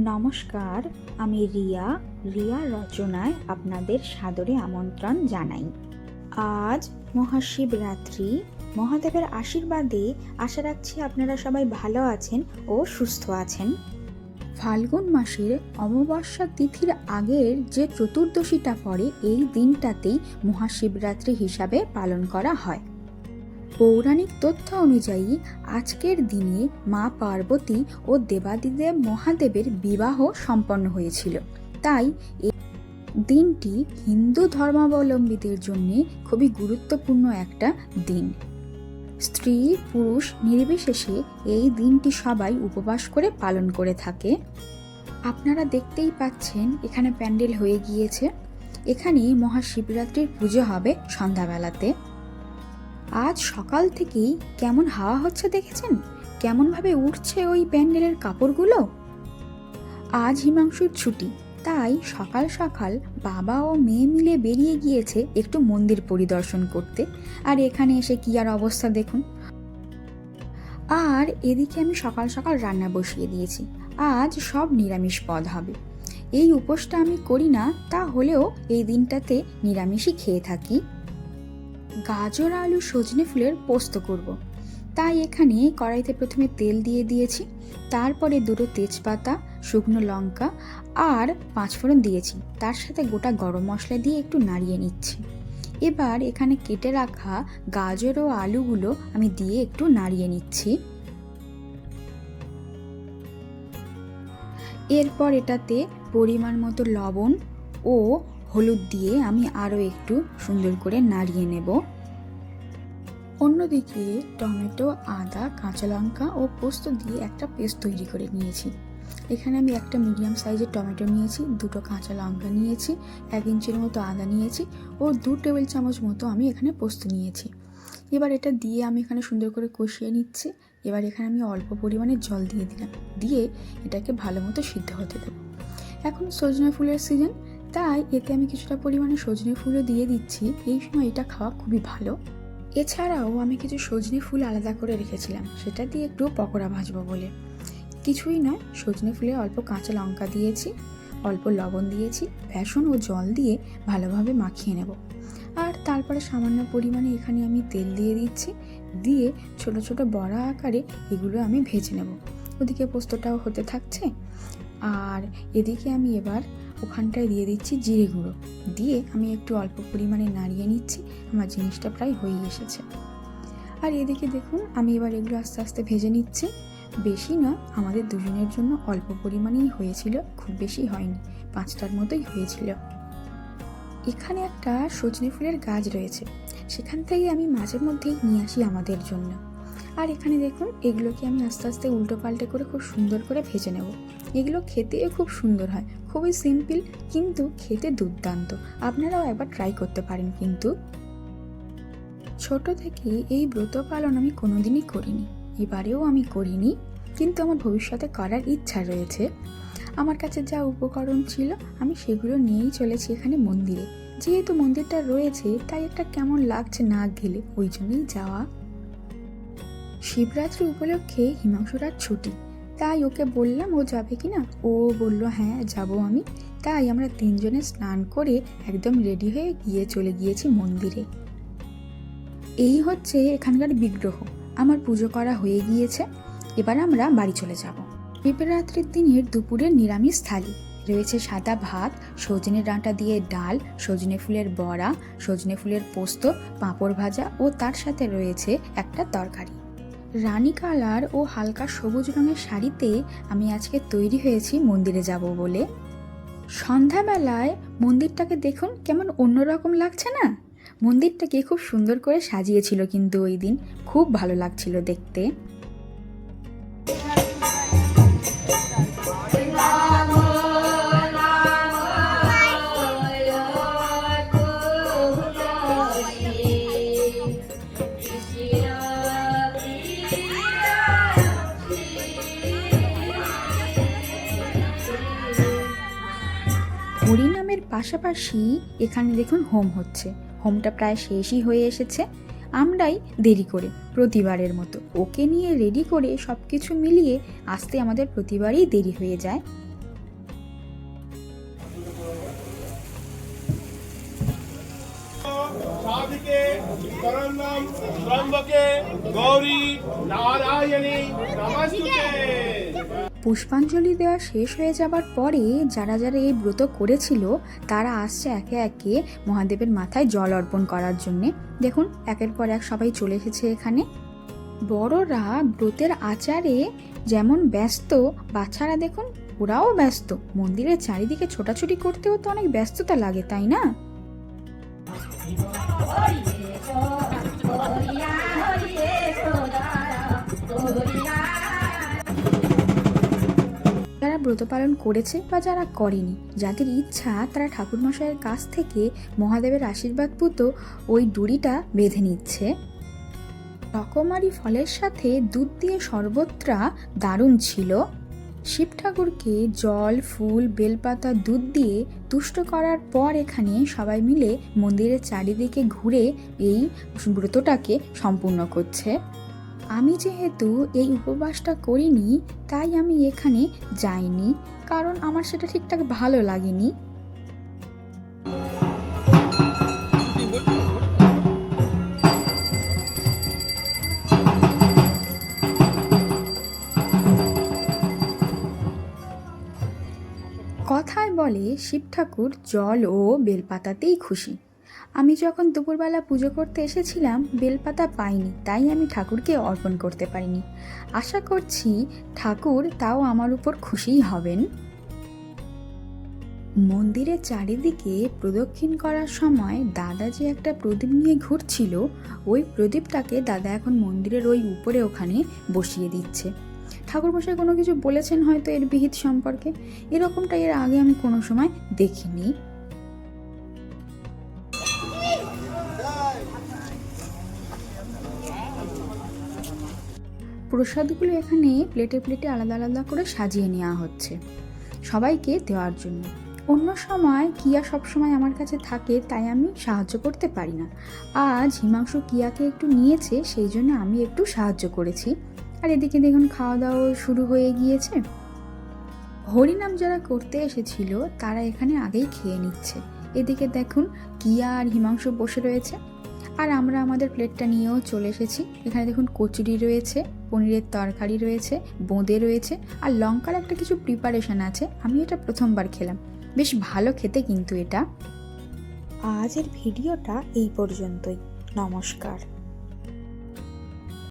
নমস্কার, আমি রিয়া। রিয়া রচনায় আপনাদের সাদরে আমন্ত্রণ জানাই। আজ মহাশিবরাত্রি। মহাদেবের আশীর্বাদে আশা রাখছি আপনারা সবাই ভালো আছেন ও সুস্থ আছেন। ফাল্গুন মাসের অমাবস্যা তিথির আগের যে চতুর্দশীটা পড়ে, এই দিনটাতেই মহাশিবরাত্রি হিসাবে পালন করা হয়। পৌরাণিক তথ্য অনুযায়ী আজকের দিনে মা পার্বতী ও দেবাদিদেব মহাদেবের বিবাহ সম্পন্ন হয়েছিল। তাই এই দিনটি হিন্দু ধর্মাবলম্বীদের জন্য খুবই গুরুত্বপূর্ণ একটা দিন। স্ত্রী, পুরুষ নির্বিশেষে এই দিনটি সবাই উপবাস করে পালন করে থাকে। আপনারা দেখতেই পাচ্ছেন, এখানে প্যান্ডেল হয়ে গিয়েছে। এখানে মহাশিবরাত্রির পুজো হবে সন্ধ্যাবেলাতে। আজ সকাল থেকেই কেমন হাওয়া হচ্ছে দেখেছেন? কেমনভাবে উঠছে ওই প্যান্ডেলের কাপড়গুলো? আজ হিমাংশুর ছুটি, তাই সকাল সকাল বাবা ও মেয়ে মিলে বেরিয়ে গিয়েছে একটু মন্দির পরিদর্শন করতে। আর এখানে এসে কি আর অবস্থা দেখুন? আর এদিকে আমি সকাল সকাল রান্না বসিয়ে দিয়েছি। আজ সব নিরামিষ পদ হবে। এই উপোসটা আমি করি না, তা হলেও এই দিনটাতে নিরামিষই খেয়ে থাকি। গাজর, আলু, সজনে ফুলের পোস্ত করব। তাই এখানে কড়াইতে প্রথমে তেল দিয়ে দিয়েছি, তারপরে দুটো তেজপাতা, শুকনো লঙ্কা আর পাঁচফোড়ন দিয়েছি। তার সাথে গোটা গরম মশলা দিয়ে একটু নাড়িয়ে নিচ্ছি। এবার এখানে কেটে রাখা গাজর ও আলুগুলো আমি দিয়ে একটু নাড়িয়ে নিচ্ছি। এরপর এটাতে পরিমাণ মতো লবণ ও হলুদ দিয়ে আমি আরও একটু সুন্দর করে নাড়িয়ে নেব। অন্যদিকে টমেটো, আদা, কাঁচা লঙ্কা ও পোস্ত দিয়ে একটা পেস্ট তৈরি করে নিয়েছি। এখানে আমি একটা মিডিয়াম সাইজের টমেটো নিয়েছি, দুটো কাঁচা লঙ্কা নিয়েছি, এক ইঞ্চির মতো আদা নিয়েছি ও দু টেবিল চামচ মতো আমি এখানে পোস্ত নিয়েছি। এবার এটা দিয়ে আমি এখানে সুন্দর করে কষিয়ে নিচ্ছি। এবার এখানে আমি অল্প পরিমাণে জল দিয়ে দিলাম, দিয়ে এটাকে ভালো মতো সিদ্ধ হতে দেবো। এখন সজনে ফুলের সিজন তাই এতে আমি কিছুটা পরিমাণে সজনে ফুলও দিয়ে দিচ্ছি। এই সময় এটা খাওয়া খুবই ভালো। এছাড়াও আমি কিছু সজনে ফুল আলাদা করে রেখেছিলাম। সেটা দিয়ে একটু পকোড়া ভাজবো বলে। কিছুই নয়, সজনে ফুলে অল্প কাঁচা লঙ্কা দিয়েছি, অল্প লবণ দিয়েছি, বেসন ও জল দিয়ে ভালোভাবে মাখিয়ে নেব। আর তারপরে সামান্য পরিমাণে এখানে আমি তেল দিয়ে দিচ্ছি। দিয়ে ছোট ছোট বড়া আকারে এগুলো আমি ভেজে নেব। ওদিকে পোস্তটাও হতে থাকছে। আর এদিকে আমি এবার ওখানটায় দিয়ে দিচ্ছি জিরে গুঁড়ো। দিয়ে আমি একটু অল্প পরিমাণে নাড়িয়ে নিচ্ছি, আমার জিনিসটা প্রায় হয়ে এসেছে। আর এদিকে দেখুন, আমি এবার এগুলো আস্তে আস্তে ভেজে নিচ্ছি। বেশি না, আমাদের দুজনের জন্য অল্প পরিমাণেই হয়েছিল, খুব বেশি হয়নি, পাঁচটার মতোই হয়েছিল। এখানে একটা সজনে ফুলের গাছ রয়েছে, সেখান থেকে আমি মাঝে মধ্যেই নিয়ে আসি আমাদের জন্য। আর এখানে দেখুন, এগুলোকে আমি আস্তে আস্তে উল্টো পাল্টে করে খুব সুন্দর করে ভেজে নেব। এগুলো খেতেও খুব সুন্দর হয়, খুবই সিম্পল কিন্তু খেতে দুর্দান্ত। আপনারাও একবার ট্রাই করতে পারেন কিন্তু। ছোট থেকে এই ব্রত পালন আমি কোনোদিনই করিনি, এবারেও আমি করিনি, কিন্তু আমার ভবিষ্যতে করার ইচ্ছা রয়েছে। আমার কাছে যা উপকরণ ছিল, আমি সেগুলো নিয়েই চলেছি এখানে মন্দিরে। যেহেতু মন্দিরটা রয়েছে, তাই একটা কেমন লাগছে না গেলে, ওই জন্যই যাওয়া। শিবরাত্রি উপলক্ষে হিমাংশুর আর ছুটি। তাই ওকে বললাম, ও যাবে কি না ও বলল হ্যাঁ যাব আমি। তাই আমরা তিনজনে স্নান করে একদম রেডি হয়ে গিয়ে চলে গিয়েছি মন্দিরে। এই হচ্ছে এখানকার বিগ্রহ। আমার পুজো করা হয়ে গিয়েছে। এবার আমরা বাড়ি চলে যাব। শিবরাত্রির দিনের দুপুরের নিরামিষ থালি। রয়েছে সাদা ভাত, সজনে ডাঁটা দিয়ে ডাল, সজনে ফুলের বড়া, সজনে ফুলের পোস্ত, পাঁপড় ভাজা ও তার সাথে রয়েছে একটা তরকারি। রানী কালার ও হালকা সবুজ রঙের শাড়িতে আমি আজকে তৈরি হয়েছি মন্দিরে যাব বলে। সন্ধ্যাবেলায় মন্দিরটাকে দেখুন কেমন অন্যরকম লাগছে না? মন্দিরটাকে খুব সুন্দর করে সাজিয়েছিল কিন্তু ওই দিন। খুব ভালো লাগছিল দেখতে। পাশাপাশি এখানে দেখুন হোম হচ্ছে। হোমটা প্রায় শেষই হয়ে এসেছে। আমরাই দেরি করে প্রতিবারের মতো ওকে নিয়ে রেডি করে সব কিছু মিলিয়ে আসতে আমাদের প্রতিবারই দেরি হয়ে যায়। গৌরী, নারায়ণী নমস্তে পুষ্পাঞ্জলি দেওয়া শেষ হয়ে যাবার পরে যারা যারা এই ব্রত করেছিল, তারা আসছে একে একে মহাদেবের মাথায় জল অর্পণ করার জন্যে। দেখুন, একের পর এক সবাই চলে এসেছে এখানে। বড়রা ব্রতের আচারে যেমন ব্যস্ত, বাচ্চারা দেখুন ওরাও ব্যস্ত। মন্দিরের চারিদিকে ছোটাছুটি করতেও তো অনেক ব্যস্ততা লাগে, তাই না? ব্রত পালন করেছে বা যারা করেনি, যাদের ইচ্ছা তারা ঠাকুরমশাইয়ের কাছ থেকে মহাদেবের আশীর্বাদ পুত ওই ডুরিটা বেঁধে নিচ্ছে। রকমারি ফলের সাথে দুধ দিয়ে শরবতটা দারুণ ছিল। শিব ঠাকুরকে জল, ফুল, বেলপাতা, দুধ দিয়ে তুষ্ট করার পর এখানে সবাই মিলে মন্দিরের চারিদিকে ঘুরে এই ব্রতটাকে সম্পূর্ণ করছে। আমি যেহেতু এই উপবাসটা করিনি, তাই আমি এখানে যাইনি, কারণ আমার সেটা ঠিকঠাক ভালো লাগেনি। কথায় বলে শিব ঠাকুর জল ও বেলপাতাতেই খুশি। আমি যখন দুপুরবেলা পুজো করতে এসেছিলাম, বেলপাতা পাইনি, তাই আমি ঠাকুরকে অর্পণ করতে পারিনি। আশা করছি ঠাকুর তাও আমার উপর খুশিই হবেন। মন্দিরের চারিদিকে প্রদক্ষিণ করার সময় দাদা যে একটা প্রদীপ নিয়ে ঘুরছিল, ওই প্রদীপটাকে দাদা এখন মন্দিরের ওই উপরে ওখানে বসিয়ে দিচ্ছে। ঠাকুরমশাই কোনো কিছু বলেছেন হয়তো এর বিহিত সম্পর্কে? এরকমটা এর আগে আমি কোনো সময় দেখিনি। প্রসাদগুলো এখানে প্লেটে প্লেটে আলাদা আলাদা করে সাজিয়ে নেওয়া হচ্ছে। সবাইকে দেওয়ার জন্য। অন্য সময় কিয়া সবসময় আমার কাছে থাকে, তাই আমি সাহায্য করতে পারি না। আজ হিমাংশু কিয়াকে একটু নিয়েছে, সেই জন্য আমি একটু সাহায্য করেছি। আর এদিকে দেখুন খাওয়া দাওয়া শুরু হয়ে গিয়েছে। হরিনাম যারা করতে এসেছিল, তারা এখানে আগেই খেয়ে নিচ্ছে। এদিকে দেখুন, কিয়া আর হিমাংশু বসে রয়েছে। আর আমরা আমাদের প্লেটটা নিয়েও চলে এসেছি। এখানে দেখুন কচুরি রয়েছে, পনিরের তরকারি রয়েছে, বোঁদে রয়েছে আর লঙ্কার একটা কিছু প্রিপারেশন আছে। আমি এটা প্রথমবার খেলাম। বেশ ভালো খেতে কিন্তু এটা। আজের ভিডিওটা এই পর্যন্তই। নমস্কার।